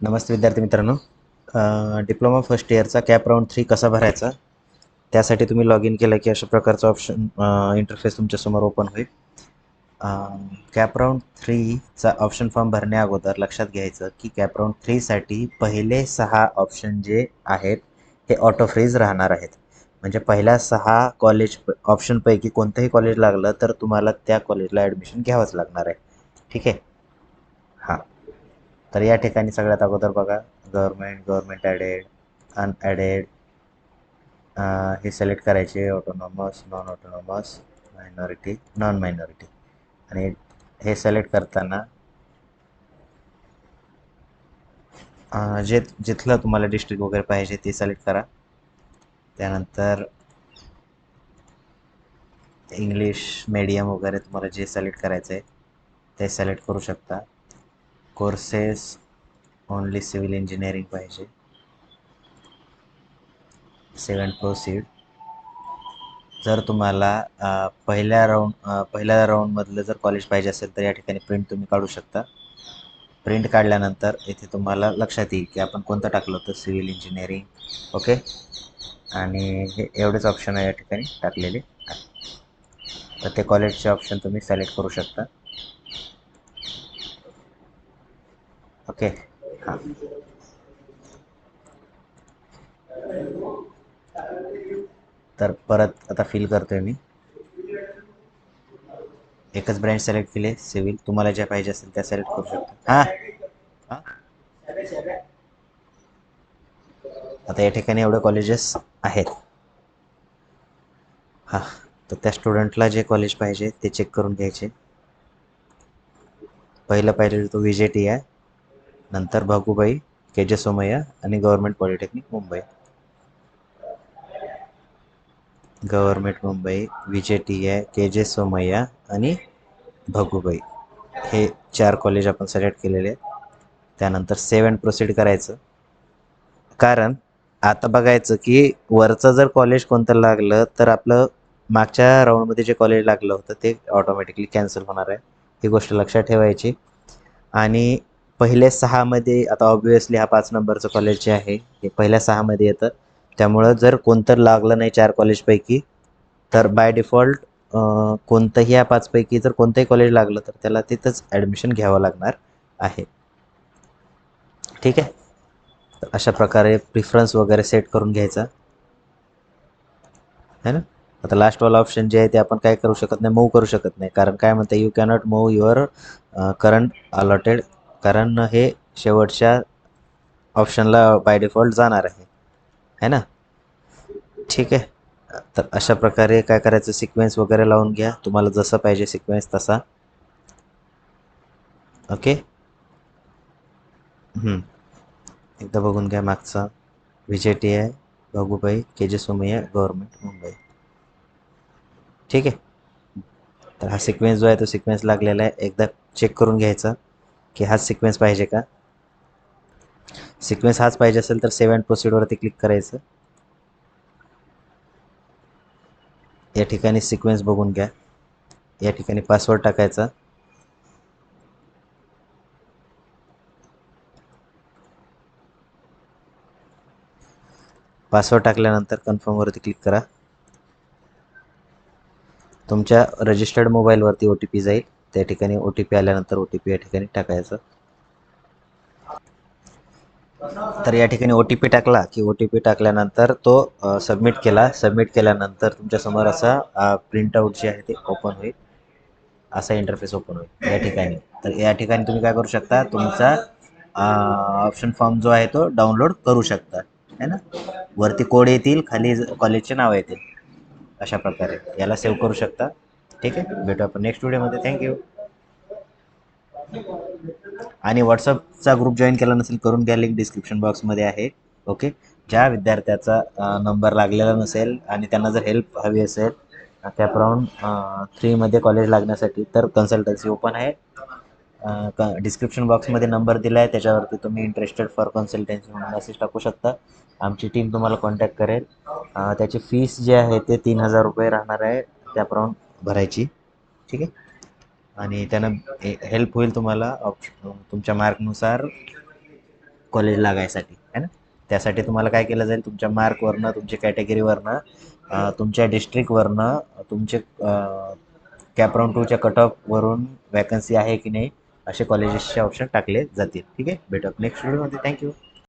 नमस्ते विद्यार्थी मित्रांनो. Diploma first इयरचा कॅप राऊंड थ्री कसा भरायचा? त्यासाठी तुम्ही लॉग इन केलं की अशा प्रकारचा ऑप्शन इंटरफेस तुमच्यासमोर ओपन होईल. कॅप राऊंड थ्रीचा ऑप्शन फॉर्म भरण्या अगोदर लक्षात घ्यायचं की कॅप राऊंड थ्रीसाठी पहिले सहा ऑप्शन जे आहेत हे ऑटो फ्रीज राहणार आहेत. म्हणजे पहिल्या सहा कॉलेज ऑप्शनपैकी कोणतंही कॉलेज लागलं तर तुम्हाला त्या कॉलेजला ॲडमिशन घ्यावंच लागणार आहे. ठीक आहे? हां. तर या ठिकाणी सगळ्यात अगोदर बघा गव्हर्मेंट गव्हर्मेंट ॲडेड अनॲडेड हे सिलेक्ट करायचे autonomous non autonomous minority non minority आणि हे सिलेक्ट करताना जे जिथलं तुम्हाला डिस्ट्रिक्ट वगैरे पाहिजे ते सिलेक्ट करा. त्यानंतर इंग्लिश मीडियम वगैरे तुम्हाला जे सिलेक्ट करायचं आहे ते सिलेक्ट करू शकता. कोर्सेस ओनली सिव्हिल इंजिनिअरिंग पाहिजे. सेवन प्रोसीड जर तुम्हाला पहिल्या राऊंड पहिल्या राऊंडमधलं जर कॉलेज पाहिजे असेल तर या ठिकाणी प्रिंट तुम्ही काढू शकता. प्रिंट काढल्यानंतर इथे तुम्हाला लक्षात येईल की आपण कोणतं टाकलं होतं? सिव्हिल इंजिनिअरिंग ओके आणि हे एवढेच ऑप्शन आहे या ठिकाणी टाकलेले. तर ते कॉलेजचे ऑप्शन तुम्ही सिलेक्ट करू शकता. ओके हां ah. तर परत आता फिल करतोय मी. एकच ब्रँच सिलेक्ट केले सिव्हिल तुम्हाला ज्या पाहिजे असेल त्या सिलेक्ट करू शकता. हां. आता या ठिकाणी एवढे कॉलेजेस आहेत. हां. तर त्या स्टुडंटला जे कॉलेज पाहिजे ते चेक करून घ्यायचे. पहिलं पाहिजे तो विजय टी आहे नंतर भागूबाई के जे सोमय्या आणि government polytechnic Mumbai. Government Mumbai VJ T I K J Somaiya आणि भगूबाई. हे चार कॉलेज आपण सिलेक्ट केलेले आहेत. त्यानंतर सेवन प्रोसीड करायचं. कारण आता बघायचं की वरचं जर कॉलेज कोणतं लागलं तर आपलं मागच्या राऊंडमध्ये जे कॉलेज लागलं होतं ते ऑटोमॅटिकली कॅन्सल होणार आहे. ही गोष्ट लक्षात ठेवायची. आणि पहिले सहामध्ये आता ऑब्वियसली हा पाच नंबरचं कॉलेज जे आहे. हे पहिल्या सहामध्ये येतं. त्यामुळं जर कोणतं लागलं नाही चार कॉलेजपैकी तर बाय डिफॉल्ट कोणतंही या पाचपैकी जर कोणतंही कॉलेज लागलं तर त्याला तिथंच ॲडमिशन घ्यावं लागणार आहे. ठीक आहे? तर अशा प्रकारे प्रिफरन्स वगैरे सेट करून घ्यायचा. है ना? आता लास्टवाला ऑप्शन जे आहे ते आपण काय करू शकत नाही मूव करू शकत नाही. कारण काय म्हणतं you cannot move your current allotted कारण हे शेवटच्या ऑप्शनला बाय डिफॉल्ट जाणार आहे. है ना? ठीक आहे. तर अशा प्रकारे काय करायचं? सिक्वेन्स वगैरे लावून घ्या. तुम्हाला जसं पाहिजे सिक्वेन्स तसा. ओके एकदा बघून घ्या मागचा. विजय टी आहे भागूबाई के जे सोमय्या गव्हर्मेंट मुंबई. ठीक आहे? तर हा सिक्वेन्स जो आहे तो सिक्वेन्स लागलेला आहे. एकदा चेक करून घ्यायचा. की हाच सिक्वेन्स पाहिजे का? सिक्वेन्स हाच पाहिजे असेल तर सेवन प्रोसिडवरती क्लिक करायचं. या ठिकाणी सिक्वेन्स बघून घ्या. या ठिकाणी पासवर्ड टाकायचा. पासवर्ड टाकल्यानंतर कन्फर्मवरती क्लिक करा. तुमच्या रजिस्टर्ड मोबाईलवरती ओ टी पी जाईल. त्या ठिकाणी ओ टी पी आल्यानंतर ओ टी पी या ठिकाणी टाकायचं. तर या ठिकाणी ओ टी पी टाकला की ओ टी पी टाकल्यानंतर तो सबमिट केला. सबमिट केल्यानंतर तुमच्यासमोर असा प्रिंटआउट जे आहे ते ओपन होईल. असा इंटरफेस ओपन होईल या ठिकाणी. तर या ठिकाणी तुम्ही काय करू शकता? तुमचा ऑप्शन फॉर्म जो आहे तो डाउनलोड करू शकता. है ना? वरती कोड येतील खाली कॉलेजचे नाव येतील. अशा प्रकारे. याला सेव्ह करू शकता. ठीक आहे? भेटू आपण नेक्स्ट व्हिडिओमध्ये थँक्यू आणि व्हॉट्सअपचा ग्रुप जॉईन केला नसेल करून घ्या लिंक डिस्क्रिप्शन बॉक्समध्ये आहे. ओके ज्या विद्यार्थ्याचा नंबर लागलेला नसेल आणि त्यांना जर हेल्प हवी असेल कॅप राऊंड थ्रीमध्ये कॉलेज लागण्यासाठी तर कन्सल्टन्सी ओपन आहे. क डिस्क्रिप्शन बॉक्समध्ये नंबर दिला आहे त्याच्यावरती तुम्ही इंटरेस्टेड फॉर कन्सल्टन्सी म्हणून मेसेज टाकू शकता. आमची टीम तुम्हाला कॉन्टॅक्ट करेल. त्याची फीस जे आहे ते तीन हजार रुपये राहणार आहे. कॅप भरायची. ठीक आहे? आणि त्यानं हेल्प होईल तुम्हाला तुमच्या मार्कनुसार कॉलेज लागायसाठी है ना? त्यासाठी तुम्हाला काय केलं जाईल तुमच्या मार्कवरनं तुमच्या कॅटेगरीवरनं तुमच्या डिस्ट्रिक्टवरनं तुमचे कॅपराऊंड टूच्या कट ऑफवरून वॅकन्सी आहे की नाही असे कॉलेजेसचे ऑप्शन टाकले जातील. ठीक आहे? भेटू नेक्स्ट व्हिडिओमध्ये थँक्यू